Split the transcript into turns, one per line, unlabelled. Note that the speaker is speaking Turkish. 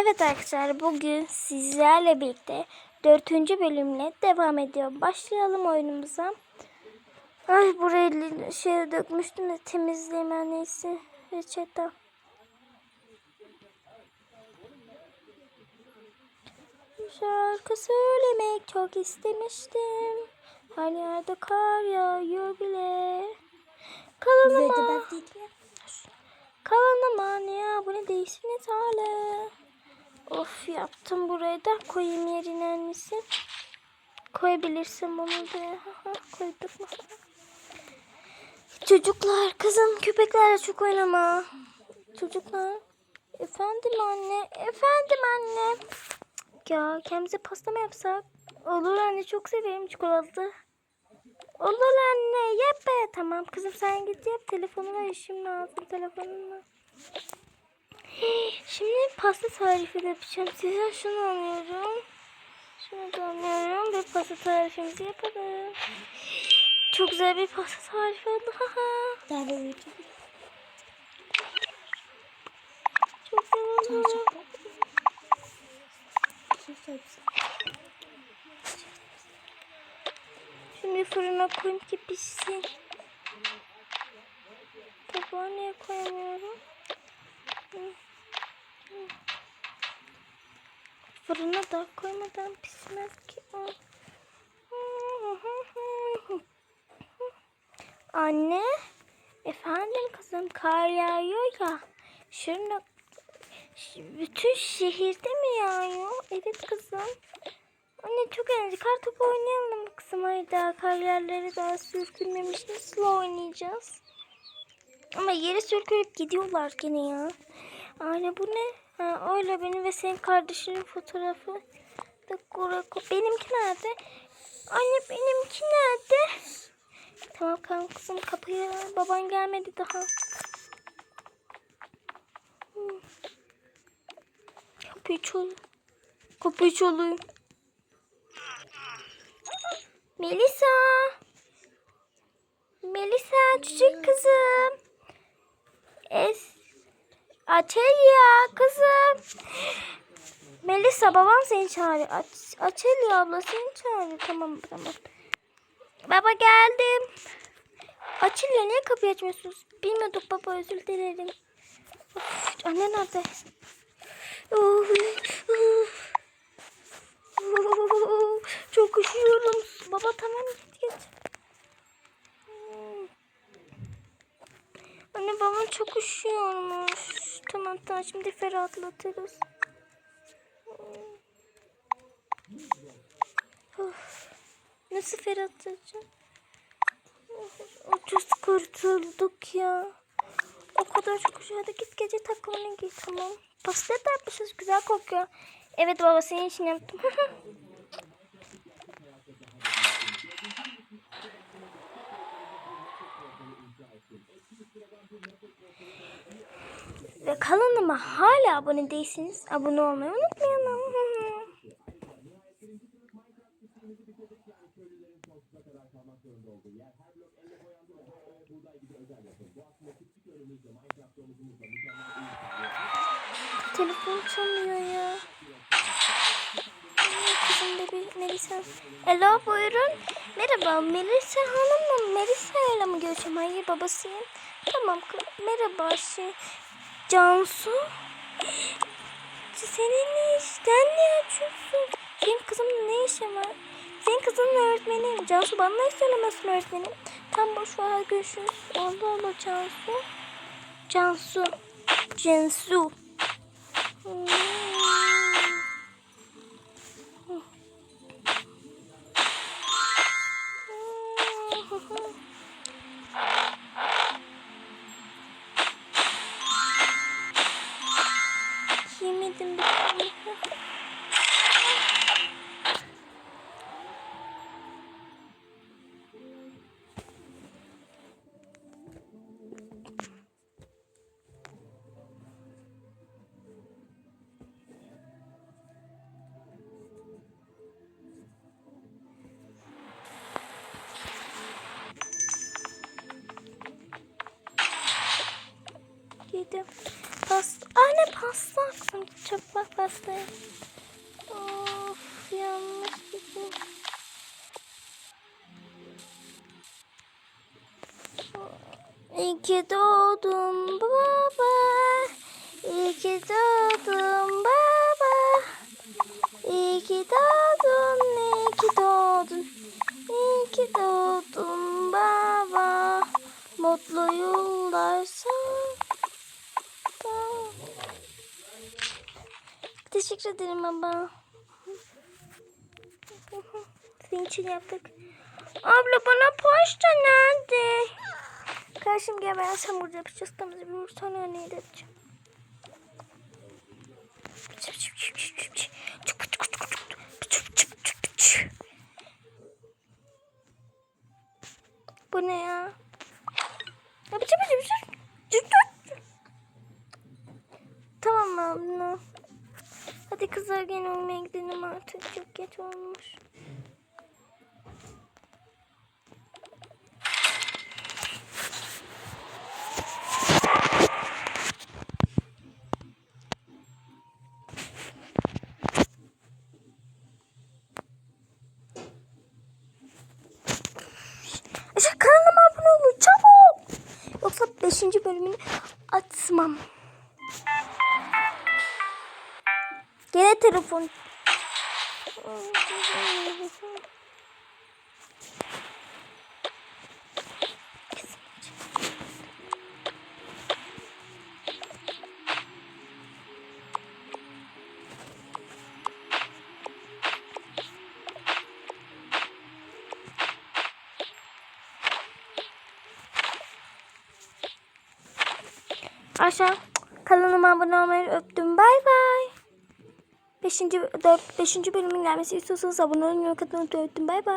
Evet arkadaşlar bugün sizlerle birlikte dördüncü bölümle devam ediyor. Başlayalım oyunumuza. Ay buraya li- şey dökmüştüm de temizleyeyim en iyisi. Reçete. Şarkı söylemek çok istemiştim. Her yerde kar yağıyor bile. Kanalıma, kanalıma ne abone değilsiniz hala. Of yaptım burayı da koyayım yerine annesi. Koyabilirsin bunu da. Haha, Koydum. Çocuklar kızım köpeklerle çok oynama. Çocuklar. Efendim anne. Efendim anne. Ya kendimize pasta mı yapsak? Olur anne çok severim çikolatalı. Olur anne yap be. Tamam kızım sen git yap telefonuna işim lazım telefonuna. Şimdi pasta tarifi yapacağım. Size şunu alıyorum. Şunu da alıyorum ve pasta tarifimizi yapalım. Çok güzel bir pasta tarifi oldu.
Daha da büyütüm.
Çok güzel oldu. Şimdi fırına koyayım ki pişsin. Tabağa niye koyamıyorum? Fırına da koymadan pişmez ki o. Anne, efendim kızım kar yağıyor ya. Şurada Ş- bütün şehirde mi yağıyor? Evet kızım. Anne çok eğlenceli. Kar topu oynayalım kızım? Ay daha kar yerleri daha sürtülmemiş. Nasıl oynayacağız? Ama yere sürtülüp gidiyorlar gene ya. Anne bu ne? Ha, öyle benim ve senin kardeşinin fotoğrafı. Benimki nerede? Anne benimki nerede? Tamam kanka kızım kapıyı baban gelmedi daha. Kapıyı çal. Kapıyı çalayım. Melisa. Melisa çocuk kızım. Es Açelya kızım. Melisa babam seni çağırıyor. Aç Açelya abla seni çağırıyor. Tamam tamam. Baba geldim. Açelya niye kapıyı açmıyorsunuz? Bilmiyorduk baba özür dilerim. Of, anne nerede? Of, of. Çok üşüyorum. Baba tamam git git. Hmm. Anne babam çok üşüyormuş. Tamam tamam şimdi ferahlatırız. Nasıl ferahlatacağım? Ucuz kurtulduk ya. O kadar çok üşüyor. Hadi git gece takımını giy tamam. Pasta yapmışız güzel kokuyor. Evet baba senin için yaptım. Ve kanalıma hala abone değilsiniz. Abone olmayı unutmayın. Telefon çalmıyor ya. Kızım Melisa. Alo buyurun. Merhaba Melisa Hanım mı? Melisa ile mi görüşüyorum? Hayır babasıyım. Tamam merhaba şey. Cansu. Senin ne işten ne açıyorsun? Benim kızımın ne işi var? Senin kızının öğretmeni. Cansu bana ne söylemesin öğretmenim? Tam boş ver görüşürüz. Allah Allah Cansu. Cansu. Cansu. Yemedim bir tane. Yedim. Pasta. Anne pasta. kızım çabuk bastı. Of yanlış gidiyor. İyi ki doğdun baba. İyi ki doğdun baba. İyi ki doğdun, iyi ki doğdun. İyi ki doğdun baba. Mutlu yıllar sana. Teşekkür ederim baba. Senin için yaptık. Abla bana poşta nerede? Karşım gel ben burada yapacağız. Tamam bir sonra neydi yapacağım. Bu ne ya? Tamam abla. Hadi kızlar gene olmaya gidelim artık. Çok geç olmuş. Kanalıma abone olun çabuk. Yoksa 5. bölümünü atmam. Gene telefon. Aşağı kanalıma abone olmayı öptüm. Bay bay. 5. 4 5. bölümün gelmesi istiyorsanız abone olmayı unutmayın. Bay bay.